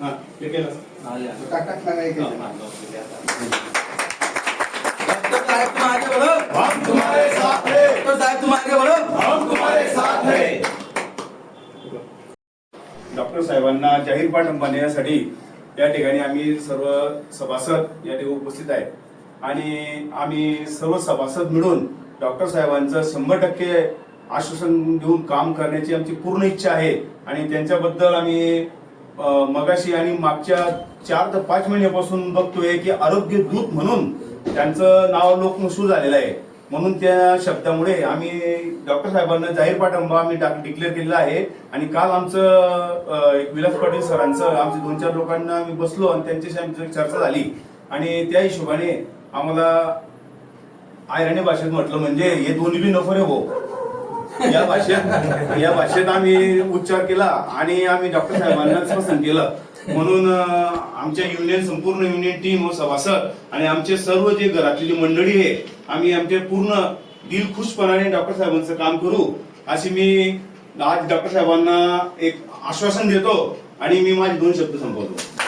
हा ते केलं. टाक टाक ना काही काही. डॉक्टर साहेब तुम आगे बढ़ो हम तुम्हारे साथ हैं डॉक्टर साहेब तुम आगे बढ़ो हम तुम्हारे साथ हैं. डॉक्टर साहेबांना जाहीर पाठिंबा देण्यासाठी या ठिकाणी आम्ही सर्व सभासद या ठिकाणी उपस्थित आहेत. आणि आम्ही सर्व सभासद मिळून डॉक्टर साहेबांचं शंभर टक्के आश्वासन देऊन काम करण्याची आमची पूर्ण इच्छा आहे. आणि त्यांच्याबद्दल आम्ही मगाशी आणि मागच्या चार ते पाच महिन्यापासून बघतोय की आरोग्य दूत म्हणून त्यांचं नाव लोकमशहूर झालेलं आहे. म्हणून त्या शब्दामुळे आम्ही डॉक्टर साहेबांना जाहीर पाठिंबा आम्ही डिक्लेअर केलेला आहे. आणि काल आमचं एक विलास पाटील सरांचं आमच्या दोन चार लोकांना आम्ही बसलो आणि त्यांच्याशी आमची चर्चा झाली. आणि त्या हिशोबाने आम्हाला आयराणी भाषेत म्हटलं म्हणजे हे दोन्ही बी नको हो. या भाषेत या भाषेत आम्ही उच्चार केला आणि आम्ही डॉक्टर साहेबांनाच पसंत केलं. म्हणून आमच्या युनियन संपूर्ण युनियन टीम व सभासद आणि आमचे सर्व जे घरातली जी मंडळी आहे आम्ही आमचे पूर्ण दिलखुशपणाने डॉक्टर साहेबांचं काम करू अशी मी आज डॉक्टर साहेबांना एक आश्वासन देतो आणि मी माझे दोन शब्द संपवतो.